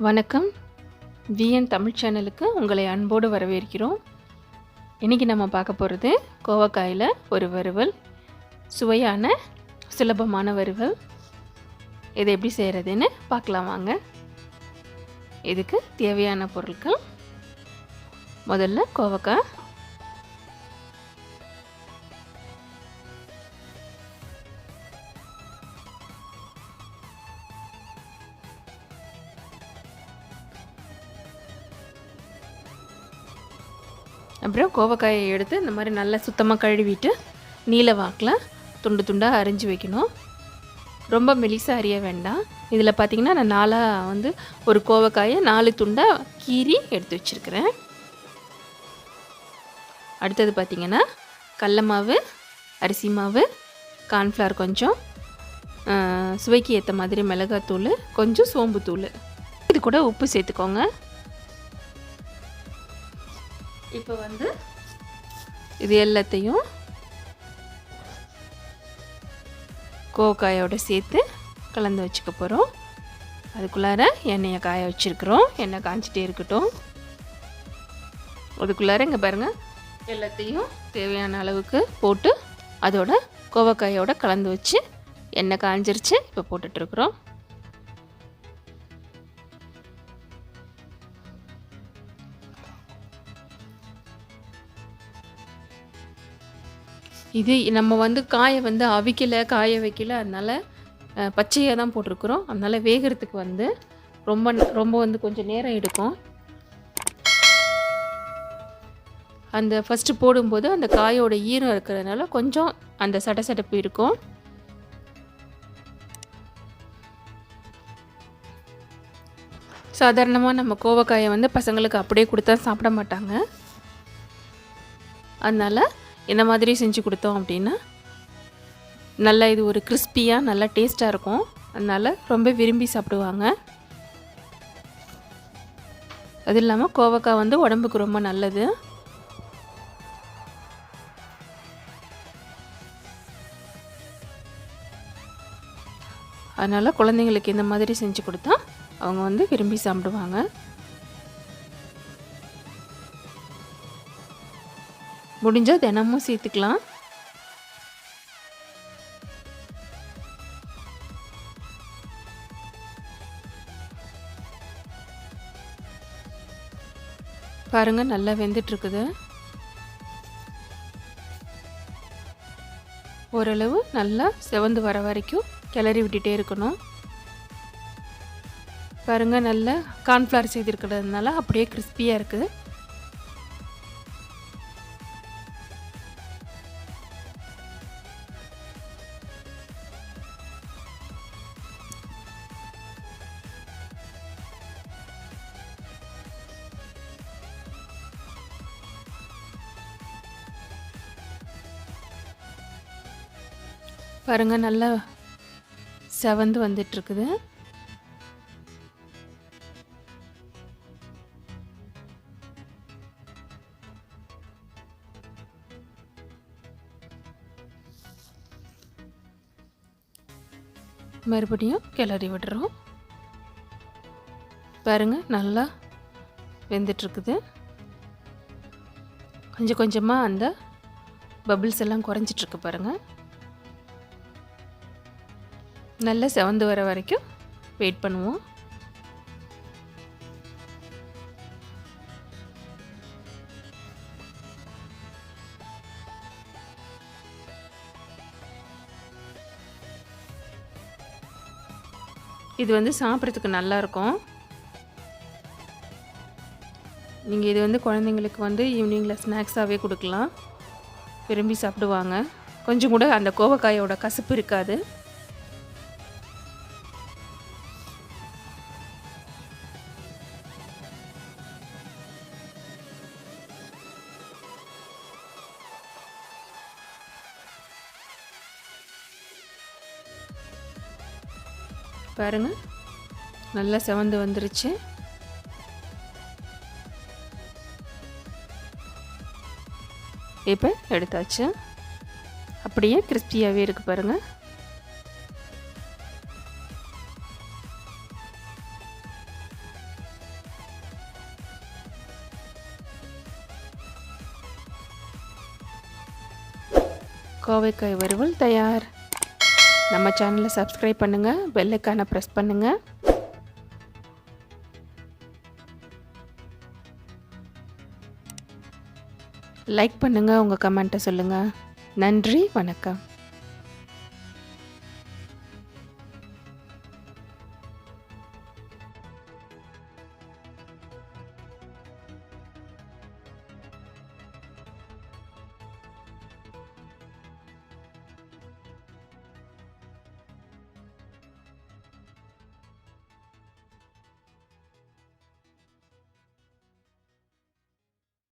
வணக்கம். விஎன் தமிழ் சேனலுக்கு உங்களை அன்போடு வரவேற்கிறோம். இன்றைக்கி நம்ம பார்க்க போகிறது கோவக்காயில் ஒரு வறுவல் சுவையான சுலபமான வறுவல். இதை எப்படி செய்கிறதுன்னு பார்க்கலாம் வாங்க. இதுக்கு தேவையான பொருட்கள். முதல்ல கோவக்காய் அப்புறம் கோவக்காயை எடுத்து இந்த மாதிரி நல்லா சுத்தமாக கழுவிட்டு நீல வாக்கில் துண்டு துண்டாக அரிஞ்சு வைக்கணும். ரொம்ப மெலிசாக அரிய வேண்டாம். இதில் பார்த்திங்கன்னா நான் நாலாக வந்து ஒரு கோவக்காயை நாலு துண்டாக கீறி எடுத்து வச்சுருக்கிறேன். அடுத்தது பார்த்திங்கன்னா கடல மாவு அரிசி மாவு கார்ன்ஃப்ளவர் கொஞ்சம் சுவைக்கு ஏற்ற மாதிரி மிளகாத்தூள் கொஞ்சம் சோம்புத்தூள். இது கூட உப்பு சேர்த்துக்கோங்க. இப்போ வந்து இது எல்லாத்தையும் கோவக்காயோட சேர்த்து கலந்து வச்சுக்க போகிறோம் அதுக்குள்ளார எண்ணெயை காய வச்சுருக்குறோம். எண்ணெய் காய்ச்சிட்டே இருக்கட்டும். அதுக்குள்ளார இங்கே பாருங்கள் எல்லாத்தையும் தேவையான அளவுக்கு போட்டு அதோட கோவக்காயோட கலந்து வச்சு எண்ணெய் காஞ்சிருச்சு இப்போ போட்டுட்ருக்குறோம் இது நம்ம வந்து காயை வந்து அவிக்கலை காய வைக்கல. அதனால் பச்சையாக தான் போட்டிருக்குறோம். அதனால் வேகிறதுக்கு வந்து ரொம்ப ந- ரொம்ப வந்து கொஞ்சம் நேரம் எடுக்கும். அந்த ஃபஸ்ட்டு போடும்போது அந்த காயோட ஈரம் இருக்கிறதுனால கொஞ்சம் அந்த சடசடப்பு இருக்கும். சாதாரணமாக நம்ம கோவக்காயை வந்து பசங்களுக்கு அப்படியே கொடுத்தா சாப்பிட மாட்டாங்க. அதனால் இந்த மாதிரி செஞ்சு கொடுத்தோம் அப்படின்னா நல்லா இது ஒரு கிறிஸ்பியாக நல்லா டேஸ்ட்டாக இருக்கும். அதனால் ரொம்ப விரும்பி சாப்பிடுவாங்க. அது இல்லாமல் கோவக்காய் வந்து உடம்புக்கு ரொம்ப நல்லது. அதனால் குழந்தைங்களுக்கு இந்த மாதிரி செஞ்சு கொடுத்தா அவங்க வந்து விரும்பி சாப்பிடுவாங்க. முடிஞ்சால் தினமும் சேர்த்துக்கலாம். பாருங்க நல்லா வெந்துட்டுருக்குது. ஓரளவு நல்லா செவந்து வர வரைக்கும் கிளறி விட்டுட்டே இருக்கணும். பாருங்க நல்லா கார்ன்ஃப்ளவர் செய்திருக்கிறதுனால அப்படியே கிறிஸ்பியாக இருக்குது பாருங்க நல்லா செவந்து வந்துட்டு இருக்குது மறுபடியும் கிளறி விடுறோம். பாருங்கள் நல்லா வெந்துட்டுருக்குது கொஞ்சம் கொஞ்சமாக அந்த பபிள்ஸ் எல்லாம் குறைஞ்சிட்ருக்கு பாருங்கள் நல்லா செவந்து வர வரைக்கும் வெயிட் பண்ணுவோம். இது வந்து சாப்பிட்றதுக்கு நல்லா இருக்கும் நீங்கள் இது வந்து குழந்தைங்களுக்கு வந்து ஈவினிங்கில் ஸ்நாக்ஸாகவே கொடுக்கலாம். விரும்பி சாப்பிடுவாங்க. கொஞ்சம் கூட அந்த கோவக்காயோட கசப்பு இருக்காது. பாருங்கள் நல்லா செவந்து வந்துருச்சு. இப்போ எடுத்தாச்சு. அப்படியே கிறிஸ்பியாகவே இருக்கு பாருங்கள் கோவைக்காய் வறுவல் தயார். நம்ம சேனலை சப்ஸ்கிரைப் பண்ணுங்கள் பெல்லைக்கான ப்ரெஸ் பண்ணுங்கள் லைக் பண்ணுங்கள் உங்கள் கமெண்ட்டை சொல்லுங்கள் நன்றி வணக்கம்.